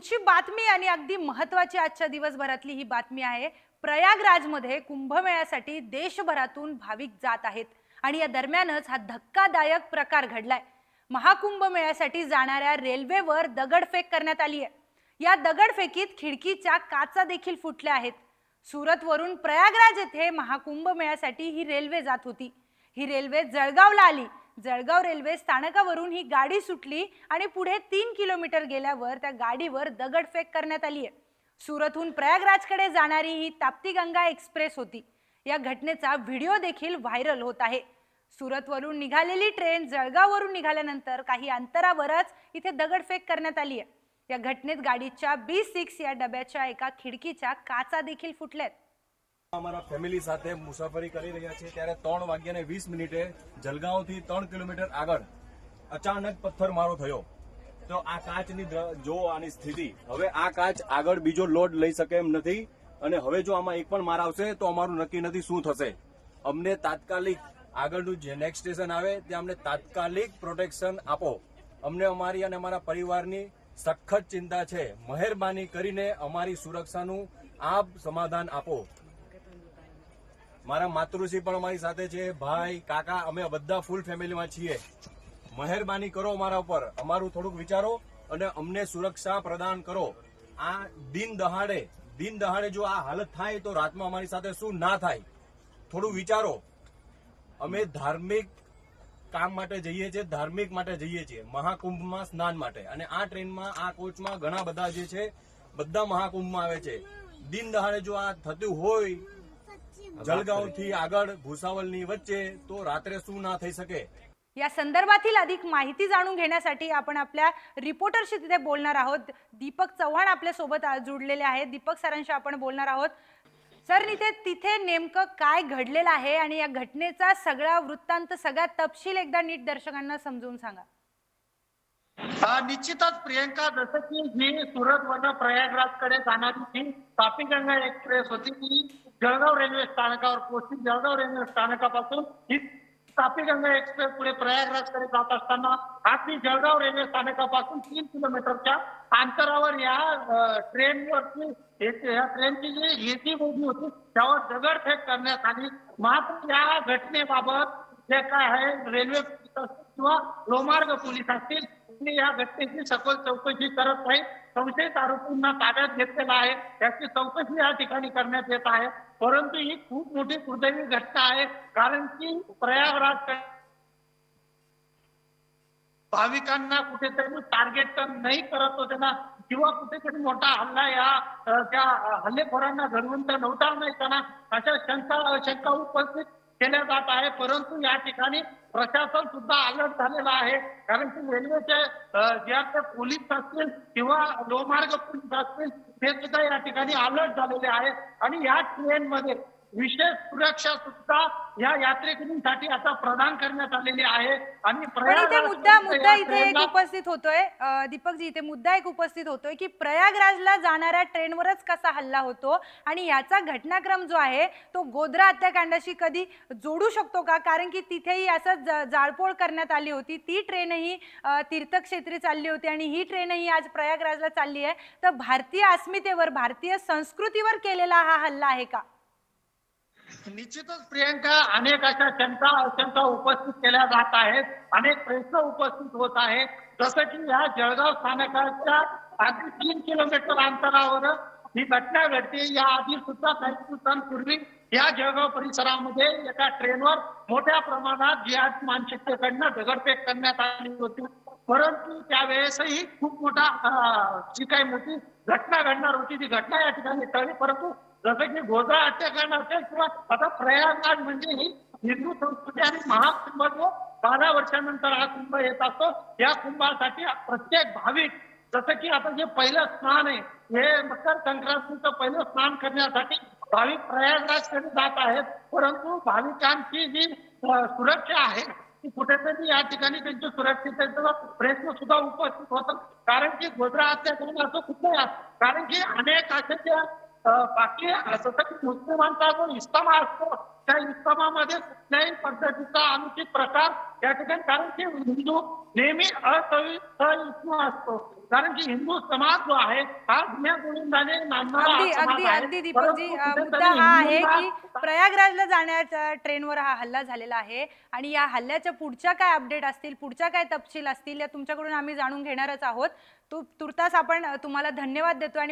पुढची बातमी आणि अगदी महत्वाची आजच्या दिवसभरातली ही बातमी आहे प्रयागराजमध्ये कुंभमेळ्यासाठी देशभरातून भाविक जात आहेत. आणि या दरम्यानच हा धक्कादायक प्रकार घडलाय. महाकुंभ मेळ्यासाठी जाणाऱ्या रेल्वेवर दगडफेक करण्यात आली आहे या दगडफेकीत खिडकीच्या काचा देखील फुटल्या आहेत. सुरतवरून प्रयागराज येथे महाकुंभ मेळ्यासाठी ही रेल्वे जात होती. ही रेल्वे जळगावला आली. जळगाव रेल्वे स्थानकावरून ही गाडी सुटली आणि पुढे तीन किलोमीटर गेल्यावर त्या गाडीवर दगडफेक करण्यात आली आहे सुरतहून प्रयागराजकडे जाणारी ही ताप्ती गंगा एक्सप्रेस होती. या घटनेचा व्हिडिओ देखील व्हायरल होत आहे. सुरतवरून निघालेली ट्रेन जळगाववरून निघाल्यानंतर काही अंतरावरच इथे दगडफेक करण्यात आली आहे या घटनेत गाडीच्या बी सिक्स या डब्याच्या एका खिडकीच्या काचा देखील फुटल्यात. અમારા ફેમિલી સાથે મુસાફરી કરી રહ્યા છીએ. ત્યારે ત્રણ વાગ્યાને વીસ મિનિટે જલગાંવથી ત્રણ કિલોમીટર આગળ અચાનક પથ્થરમારો થયો. તો આ કાચની જો આની સ્થિતિ, હવે આ કાચ આગળ બીજો લોડ લઈ શકે એમ નથી. અને હવે જો આમાં એક પણ માર આવશે, તો અમારું નક્કી નથી શું થશે. અમને તાત્કાલિક આગળનું જે નેક્સ્ટ સ્ટેશન આવે, ત્યાં અમને તાત્કાલિક પ્રોટેક્શન આપો. અમને અમારી અને અમારા પરિવારની સખત ચિંતા છે. મહેરબાની કરીને અમારી સુરક્ષાનું આપ સમાધાન આપો. મારા માતૃશ્રી પણ અમારી સાથે છે. ભાઈ, કાકા, અમે બધા ફૂલ ફેમિલીમાં છીએ. મહેરબાની કરો અમારા ઉપર. અમારું થોડુંક વિચારો અને અમને સુરક્ષા પ્રદાન કરો. આ દિન દહાડે દિન દહાડે જો આ હાલત થાય તો રાતમાં અમારી સાથે શું ના થાય? થોડું વિચારો. અમે ધાર્મિક કામ માટે જઈએ છીએ, ધાર્મિક માટે જઈએ છીએ, મહાકુંભમાં સ્નાન માટે. અને આ ટ્રેનમાં, આ કોચમાં ઘણા બધા જે છે, બધા મહાકુંભમાં આવે છે. દિન દહાડે જો આ થતું હોય જલગાંવથી આગળ ભૂસાવલની વચ્ચે તો રાત્રે શું ના થઈ શકે या संदर्भातील अधिक माहिती जाणून घेण्यासाठी आपण आपल्या रिपोर्टरशी तिथे बोलणार आहोत दीपक चव्हाण आपल्या सोबत आज जुडलेले आहेत दीपक सरांशी आपण बोलणार आहोत सर तिथे तिथे नेमकं काय घडलेलं आहे आणि या घटनेचा सगळा वृत्तांत सगळ्यात तपशील एकदा नीट दर्शकांना समजून सांगा हा, निश्चितच प्रियंका जसं की ही सुरत वरून प्रयागराजकडे जाणारी ही तापी गंगा एक्सप्रेस होती ती जळगाव रेल्वे स्थानकावर पोहोचली. जळगाव रेल्वे स्थानकापासून ही तापी गंगा एक्सप्रेस पुढे प्रयागराजकडे जात असताना आज ती जळगाव रेल्वे स्थानकापासून तीन किलोमीटरच्या अंतरावर या अ, ट्रेनवरती या ट्रेनची जी एसी बोगी होती त्यावर दगडफेक करण्यात आली. मात्र या घटनेबाबत जे काय आहे रेल्वे किंवा लोमार्ग पोलीस असतील या घटनेची सखोल चौकशी करत नाही संशयित आरोपींना ताब्यात घेतलेला आहे. त्याची चौकशी या ठिकाणी करण्यात येत आहे. परंतु ही खूप मोठी दुर्दैवी घटना आहे. कारण की प्रयागराज भाविकांना कुठेतरी टार्गेट तर नाही करत होते ना. किंवा कुठेतरी मोठा हल्ला या त्या हल्लेखोरांना घडवून तर नव्हता नाही त्यांना अशा शंका शंका उपस्थित केल्या जात आहे. परंतु या ठिकाणी प्रशासन सुद्धा अलर्ट झालेला आहे. कारण की रेल्वेचे जे आपले पोलीस असतील किंवा लोहमार्ग पोलीस असतील ते सुद्धा या ठिकाणी अलर्ट झालेले आहे आणि या ट्रेनमध्ये विशेष सुरक्षा सुद्धा या यात्रेकरूंसाठी आता प्रदान करण्यात आलेली आहे. आणि इथे मुद्दा मुद्दा इथे एक उपस्थित होतोय. दीपकजी इथे मुद्दा एक उपस्थित होतोय की प्रयागराजला जाणाऱ्या ट्रेनवरच कसा हल्ला होतो आणि याचा घटनाक्रम जो आहे तो गोध्रा हत्याकांडाशी कधी जोडू शकतो का? कारण की तिथेही असं जाळपोळ करण्यात आली होती. ती ट्रेनही तीर्थक्षेत्री चालली होती आणि ही ट्रेनही आज प्रयागराजला चालली आहे. तर भारतीय अस्मितेवर भारतीय संस्कृतीवर केलेला हा हल्ला आहे का? निश्चितच प्रियंका अनेक अशा शंका अशंका उपस्थित केल्या जात आहेत. अनेक प्रश्न उपस्थित होत आहेत. जसं की या जळगाव स्थानकाच्या अगदी तीन किलोमीटर अंतरावर ही घटना घडते या आधी सुद्धा काही दिवसांपूर्वी या जळगाव परिसरामध्ये एका ट्रेनवर मोठ्या प्रमाणात जिहाद मानसिकतेकडनं दगडफेक करण्यात आली होती. परंतु त्यावेळेसही खूप मोठा जी काही मोठी घटना घडणार होती ती घटना या ठिकाणी टळली. परंतु जसं की गोधा हत्याकांड असेल किंवा आता प्रयागराज म्हणजे ही हिंदू संस्कृती आणि महाकुंभ जो बारा वर्षानंतर हा कुंभ येत असतो. या कुंभासाठी प्रत्येक भाविक जसं की आता जे पहिलं स्नान आहे हे मकर संक्रांतीचं पहिलं स्नान करण्यासाठी भाविक प्रयागराजकडे जात आहेत. परंतु भाविकांची जी सुरक्षा आहे ती कुठेतरी या ठिकाणी त्यांची सुरक्षिततेचा प्रयत्न सुद्धा उपस्थित होतात. कारण की गोधरा हत्याकांड असं कुठे कारण की अनेक असे ज्या बाकी जसं की मुस्लिमांचा जो इस्लामा असतो. त्या इस्लामामध्ये कुठल्याही पद्धतीचा अनुचित प्रकार या ठिकाणी कारण की हिंदू नेहमी असवी असतो. कारण की हिंदू समाज जो आहे हा जुन्या गोविंदाने अगदी अगदी. अगदी दीपकजी मुद्दा हा आहे की प्रयागराजला जाण्याच्या ट्रेनवर हा हल्ला झालेला आहे आणि या हल्ल्याच्या पुढच्या काय अपडेट असतील पुढच्या काय तपशील असतील या तुमच्याकडून आम्ही जाणून घेणारच आहोत. तू तुर्तास आपण तुम्हाला धन्यवाद देतो आणि